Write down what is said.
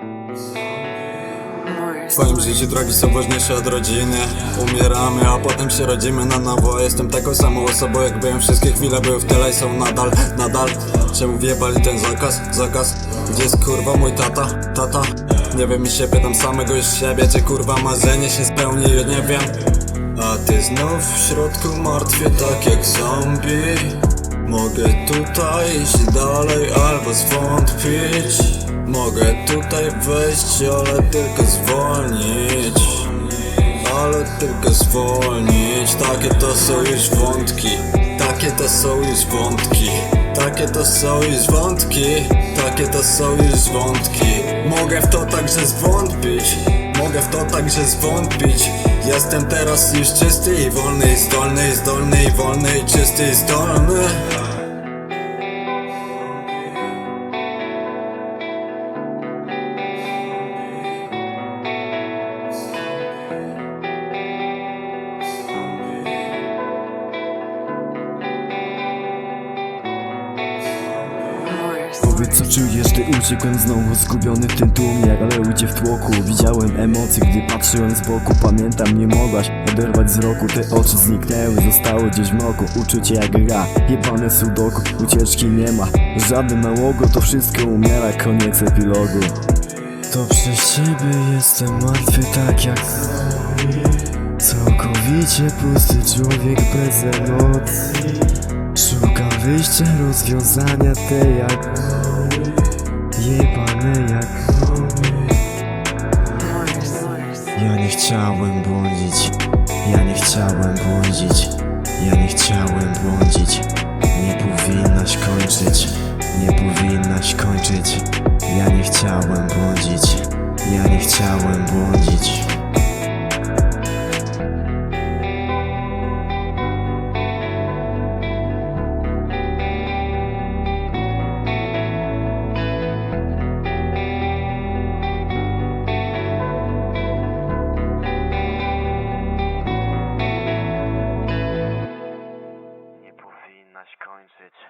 W Mars. twoim życiu drogi są ważniejsze od rodziny. Umieramy, a potem się rodzimy na nowo. Jestem taką samą osobą jak byłem Wszystkie chwile były w tyle i są nadal, nadal. Czemu wjebali ten zakaz, zakaz? Gdzie jest kurwa mój tata, tata? Nie wiem i się pytam samego już siebie Czy kurwa marzenie się spełni, nie wiem. A ty znów w środku martwy tak jak zombie. Mogę tutaj iść dalej albo zwątpić Mogę tutaj wejść, ale tylko zwolnić. Ale tylko zwolnić. Takie to są już wątki. Takie to są już wątki. Takie to są już wątki. Takie to są już wątki. Mogę w to także zwątpić. Mogę w to także zwątpić. Jestem teraz już czysty i wolny zdolny zdolny wolny czysty i zdolny Powiedz co czujesz, gdy uciekłem znowu Zgubiony w tym tłumie, ale ujdzie w tłoku. Widziałem emocje, gdy patrzyłem z boku. Pamiętam, nie mogłaś oderwać wzroku. Te oczy zniknęły, zostały gdzieś w mroku Uczucie jak gra, jebane sudoku. Ucieczki nie ma, żadne nałogu To wszystko umiera, koniec epilogu. To przez ciebie jestem martwy tak jak Całkowicie pusty człowiek bez emocji. Szukam wyjścia, rozwiązania te jak Jebane jak. Ja nie chciałem błądzić. Ja nie chciałem błądzić. Ja nie chciałem błądzić. Nie powinnaś kończyć. Nie powinnaś kończyć. Ja nie chciałem błądzić. Ja nie chciałem message